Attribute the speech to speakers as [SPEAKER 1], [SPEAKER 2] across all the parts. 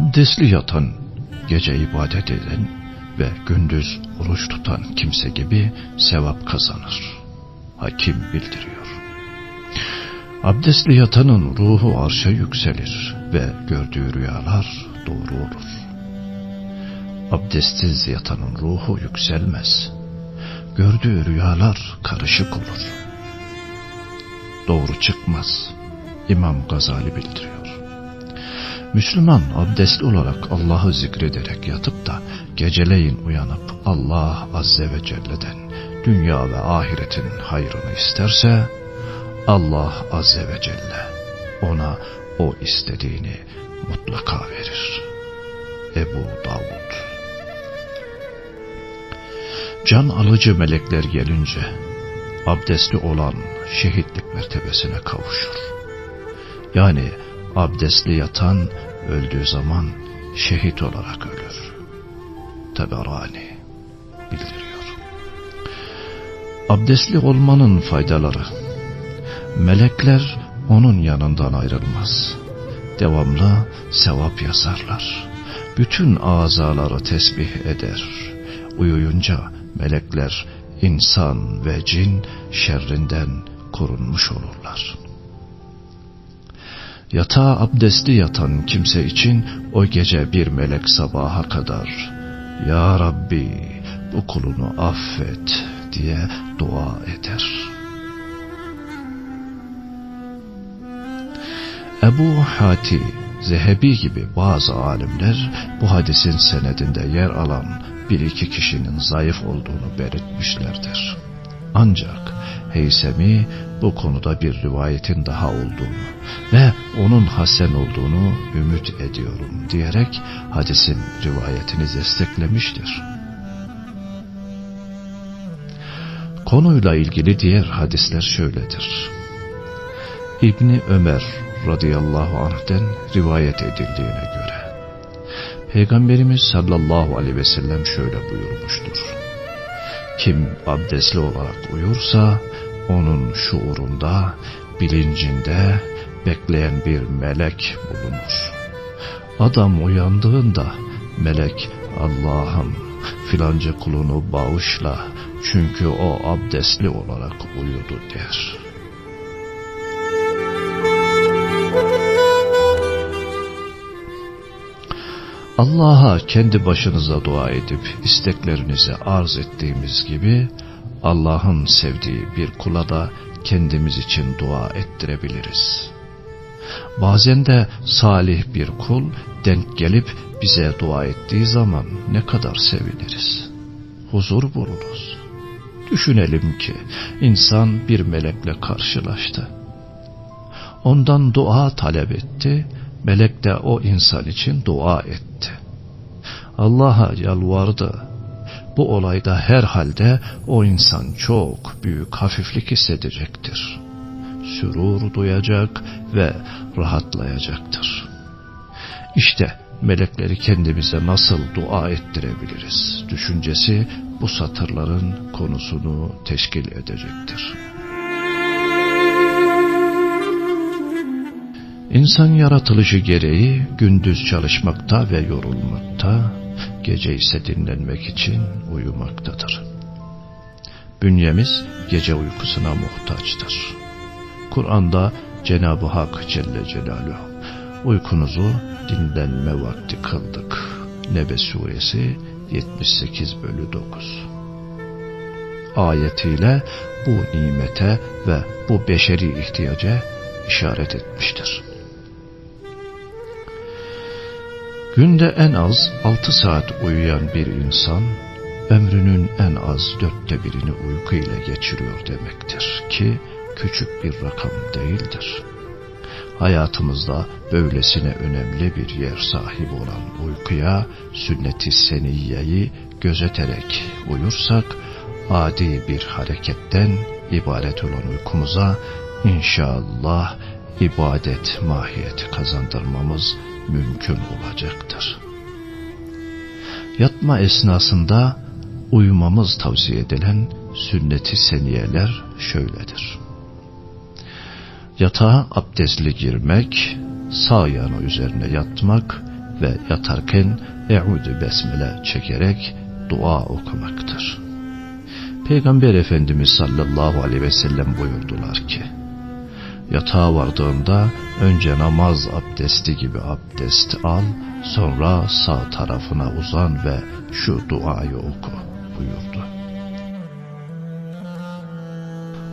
[SPEAKER 1] Abdestli yatan, gece ibadet eden ve gündüz oruç tutan kimse gibi sevap kazanır. Hakim bildiriyor. Abdestli yatanın ruhu arşa yükselir ve gördüğü rüyalar doğru olur. Abdestsiz yatanın ruhu yükselmez. Gördüğü rüyalar karışık olur. Doğru çıkmaz. İmam Gazali bildiriyor. Müslüman abdestli olarak Allah'ı zikrederek yatıp da geceleyin uyanıp Allah Azze ve Celle'den dünya ve ahiretin hayrını isterse Allah Azze ve Celle ona o istediğini mutlaka verir. Ebu Davud Can alıcı melekler gelince abdestli olan şehitlik mertebesine kavuşur. Yani abdestli yatan öldüğü zaman şehit olarak ölür. Teberani bildiriyor. Abdestli olmanın faydaları. Melekler onun yanından ayrılmaz. Devamlı sevap yazarlar. Bütün azaları tesbih eder. Uyuyunca melekler insan ve cin şerrinden korunmuş olurlar. Yatağa abdestli yatan kimse için o gece bir melek sabaha kadar Ya Rabbi bu kulunu affet diye dua eder. Ebu Hati, Zehebi gibi bazı alimler bu hadisin senedinde yer alan bir iki kişinin zayıf olduğunu belirtmişlerdir. Ancak Heysemi bu konuda bir rivayetin daha olduğunu ve onun hasen olduğunu ümit ediyorum diyerek hadisin rivayetini desteklemiştir. Konuyla ilgili diğer hadisler şöyledir. İbni Ömer radıyallahu anh'den rivayet edildiğine göre Peygamberimiz sallallahu aleyhi ve sellem şöyle buyurmuştur. Kim abdestli olarak uyursa onun şuurunda, bilincinde bekleyen bir melek bulunur. Adam uyandığında melek Allah'ım filanca kulunu bağışla çünkü o abdestli olarak uyudu der. Allah'a kendi başınıza dua edip isteklerinizi arz ettiğimiz gibi Allah'ın sevdiği bir kula da kendimiz için dua ettirebiliriz. Bazen de salih bir kul denk gelip bize dua ettiği zaman ne kadar seviniriz. Huzur buluruz. Düşünelim ki insan bir melekle karşılaştı. Ondan dua talep etti, melek de o insan için dua etti. Allah'a yalvardı, bu olayda herhalde o insan çok büyük hafiflik hissedecektir. Sürur duyacak ve rahatlayacaktır. İşte melekleri kendimize nasıl dua ettirebiliriz düşüncesi bu satırların konusunu teşkil edecektir. İnsan yaratılışı gereği gündüz çalışmakta ve yorulmakta, gece ise dinlenmek için uyumaktadır. Bünyemiz gece uykusuna muhtaçtır. Kur'an'da Cenab-ı Hak Celle Celaluhu uykunuzu dinlenme vakti kıldık. Nebe suresi 78 bölü 9 ayetiyle bu nimete ve bu beşeri ihtiyaca işaret etmiştir. Günde en az altı saat uyuyan bir insan, ömrünün en az dörtte birini uyku ile geçiriyor demektir ki küçük bir rakam değildir. Hayatımızda böylesine önemli bir yer sahibi olan uykuya sünnet-i seniyyeyi gözeterek uyursak, adi bir hareketten ibaret olan uykumuza inşallah ibadet mahiyeti kazandırmamız mümkün olacaktır. Yatma esnasında uyumamız tavsiye edilen sünneti seniyeler şöyledir. Yatağa abdestli girmek, sağ yanı üzerine yatmak ve yatarken Eûzü Besmele çekerek dua okumaktır. Peygamber Efendimiz sallallahu aleyhi ve sellem buyurdular ki, Yatağa vardığında önce namaz abdesti gibi abdest al, sonra sağ tarafına uzan ve şu duayı oku buyurdu.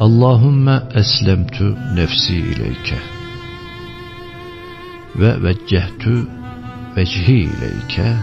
[SPEAKER 1] Allahümme eslemtü nefsi ileyke ve veccehtu vecihi ileyke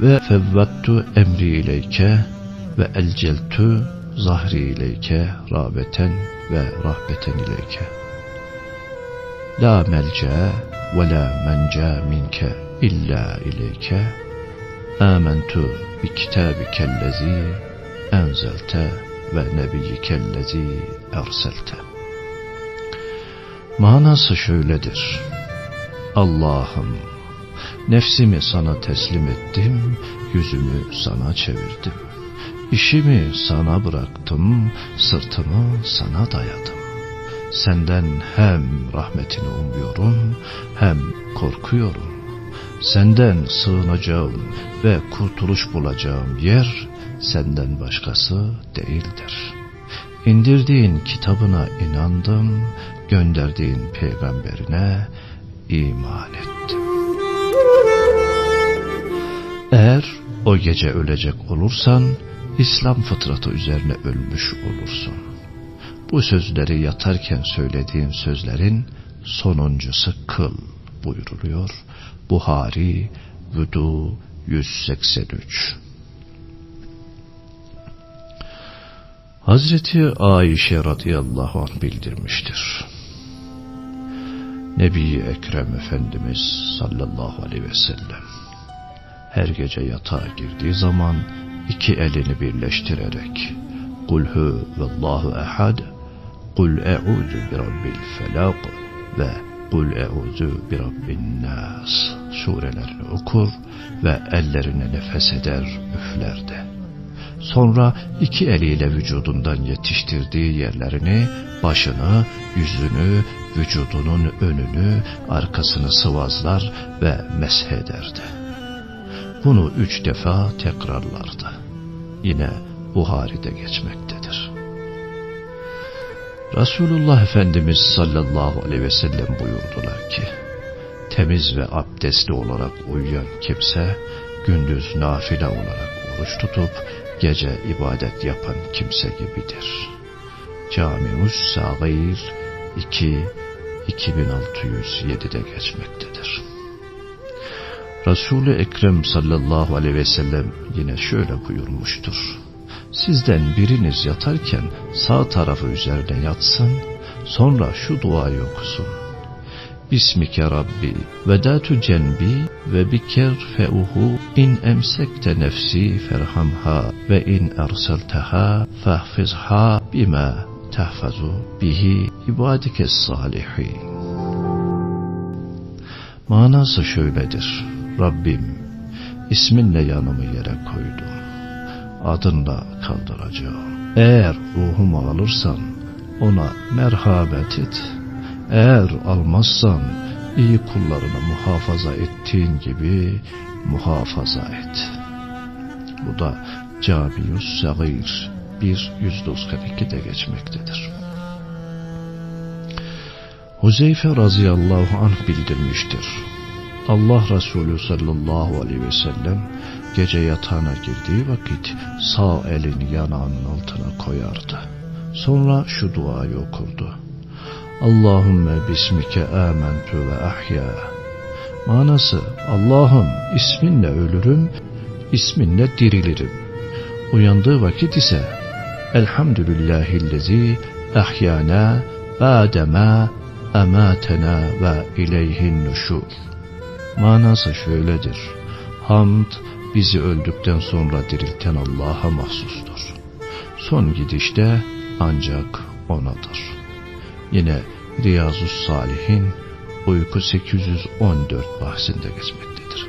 [SPEAKER 1] ve fevvattu emri ileyke ve elceltu zahri ileyke rağbeten ve rahbeten ileyke. La melce ve la mence minke illa ileyke. Âmentu bi kitabikellezi enzelte ve nebiyyikellezi erselte. Manası şöyledir. Allah'ım nefsimi sana teslim ettim, yüzümü sana çevirdim. İşimi sana bıraktım, sırtımı sana dayadım. Senden hem rahmetini umuyorum, hem korkuyorum. Senden sığınacağım ve kurtuluş bulacağım yer senden başkası değildir. İndirdiğin kitabına inandım, gönderdiğin peygamberine iman ettim. Eğer o gece ölecek olursan, İslam fıtratı üzerine ölmüş olursun. Bu sözleri yatarken söylediğin sözlerin sonuncusu kıl buyuruluyor. Buhari Vüdu 183 Hazreti Ayşe radıyallahu anh bildirmiştir. Nebi Ekrem Efendimiz sallallahu aleyhi ve sellem her gece yatağa girdiği zaman iki elini birleştirerek Kul hu vallahu ehad Kul e'udu bi rabbil felak ve Kul e'udu bi rabbin nas surelerini okur ve ellerine nefes eder üflerdi. Sonra iki eliyle vücudundan yetiştirdiği yerlerini, başını, yüzünü, vücudunun önünü, arkasını sıvazlar ve meshederdi. Bunu üç defa tekrarlardı. Yine Buhari'de geçmektedir. Resulullah Efendimiz sallallahu aleyhi ve sellem buyurdular ki, temiz ve abdestli olarak uyuyan kimse, gündüz nafile olarak oruç tutup, gece ibadet yapan kimse gibidir. Camius Sagir 2 2607'de geçmektedir. Resul-i Ekrem sallallahu aleyhi ve sellem yine şöyle buyurmuştur. Sizden biriniz yatarken sağ tarafı üzerine yatsın, sonra şu duayı okusun. Bismike Rabbi vedatu cenbi ve biker feuhu in emsekte nefsi ferhamha ve in erselteha fahfizha bima tahfazu bihi ibadike salihin. Manası şöyledir. Rabbim isminle yanımı yere koydum. Adınla kaldıracağım. Eğer ruhumu alırsan ona merhamet et. Eğer almazsan iyi kullarını muhafaza ettiğin gibi muhafaza et. Bu da Camiyus Sagir 1.192'de geçmektedir. Huzeyfe razıyallahu anh bildirmiştir. Allah Resulü sallallahu aleyhi ve sellem gece yatağına girdiği vakit sağ elini yanağının altına koyardı. Sonra şu duayı okurdu. Allahümme bismike amentu ve ahya. Manası Allah'ım isminle ölürüm, isminle dirilirim. Uyandığı vakit ise Elhamdülillahillezi ahyana ba'dema ematena ve ileyhin nuşur. Manası şöyledir. Hamd bizi öldükten sonra dirilten Allah'a mahsustur. Son gidişte ancak O'nadır. Yine Riyazus Salihin uyku 814 bahsinde geçmektedir.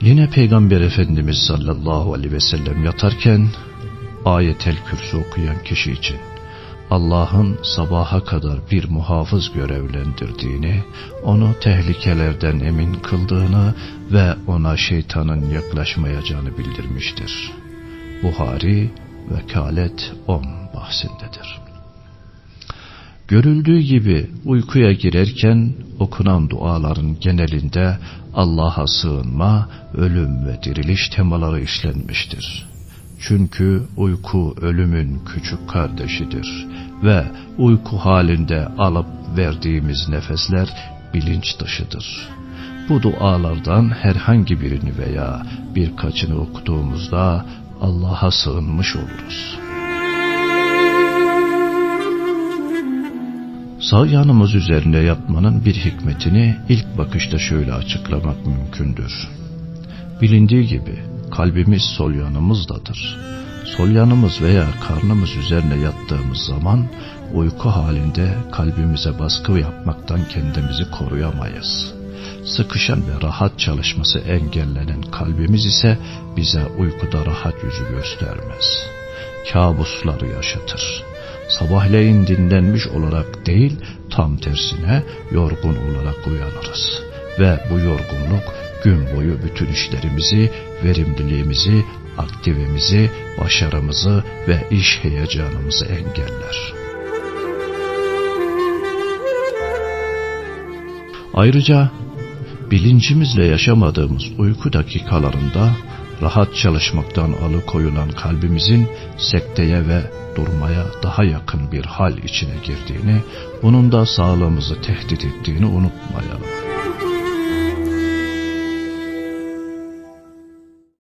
[SPEAKER 1] Yine Peygamber Efendimiz sallallahu aleyhi ve sellem yatarken ayetel kürsü okuyan kişi için Allah'ın sabaha kadar bir muhafız görevlendirdiğini, onu tehlikelerden emin kıldığını ve ona şeytanın yaklaşmayacağını bildirmiştir. Buhari Vekalet 10 bahsindedir. Görüldüğü gibi uykuya girerken okunan duaların genelinde Allah'a sığınma, ölüm ve diriliş temaları işlenmiştir. Çünkü uyku ölümün küçük kardeşidir ve uyku halinde alıp verdiğimiz nefesler bilinç dışıdır. Bu dualardan herhangi birini veya birkaçını okuduğumuzda Allah'a sığınmış oluruz. Sağ yanımız üzerinde yatmanın bir hikmetini ilk bakışta şöyle açıklamak mümkündür. Bilindiği gibi kalbimiz sol yanımızdadır. Sol yanımız veya karnımız üzerine yattığımız zaman uyku halinde kalbimize baskı yapmaktan kendimizi koruyamayız. Sıkışan ve rahat çalışması engellenen kalbimiz ise bize uykuda rahat yüzü göstermez. Kabusları yaşatır. Sabahleyin dinlenmiş olarak değil, tam tersine yorgun olarak uyanırız. Ve bu yorgunluk gün boyu bütün işlerimizi, verimliliğimizi, aktivemizi, başarımızı ve iş heyecanımızı engeller. Ayrıca bilincimizle yaşamadığımız uyku dakikalarında rahat çalışmaktan alıkoyulan kalbimizin sekteye ve durmaya daha yakın bir hal içine girdiğini, bunun da sağlığımızı tehdit ettiğini unutmayalım.